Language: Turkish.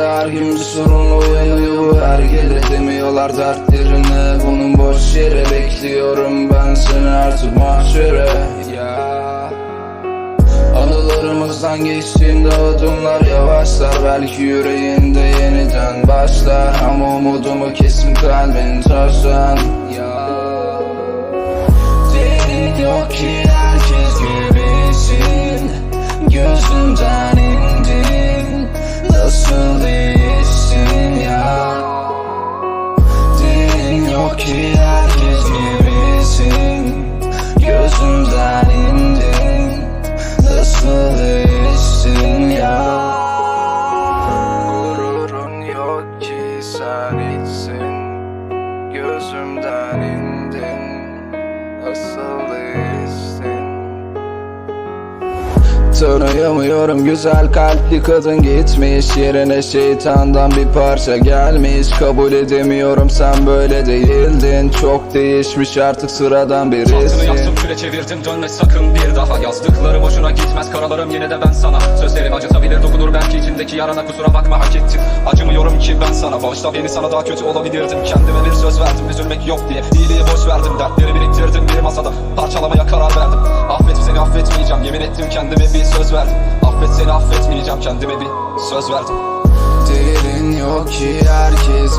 kadar kimse sorunla uyanıyor bu her gece Demiyorlar dertlerine bunun boş yere Bekliyorum ben seni artık mahşere. Ya. Anılarımızdan geçtiğimde adımlar yavaşlar. Belki yüreğinde yeniden başlar. Ama umudumu kesin kalbin taştan Ya Değişsin ya. Gururun yok ki sen içsin. Gözümden indin. Nasıl değiştin Tanıyamıyorum güzel kalpli kadın gitmiş. Yerine şeytandan bir parça gelmiş. Kabul edemiyorum sen böyle değildin. Çok değişmiş artık sıradan Tahtını birisin yaktım küle çevirdim dönme sakın bir daha. Yazdıkları boşuna gitmez karalarım yine de ben sana. Sözlerim acıtabilir dokunur belki içindeki yarana. Kusura bakma hak ettim. Acımıyorum ki ben sana. Bağışla beni sana daha kötü olabilirdim. Kendime bir söz verdim üzülmek yok diye. İyiliği boş verdim dertleri biriktirdim bir masada. Parçalamaya karar verdim seni affetmeyeceğim. Yemin ettim kendime bir söz verdim. Affet seni affetmeyeceğim. Kendime bir söz verdim. Derin yok ki herkes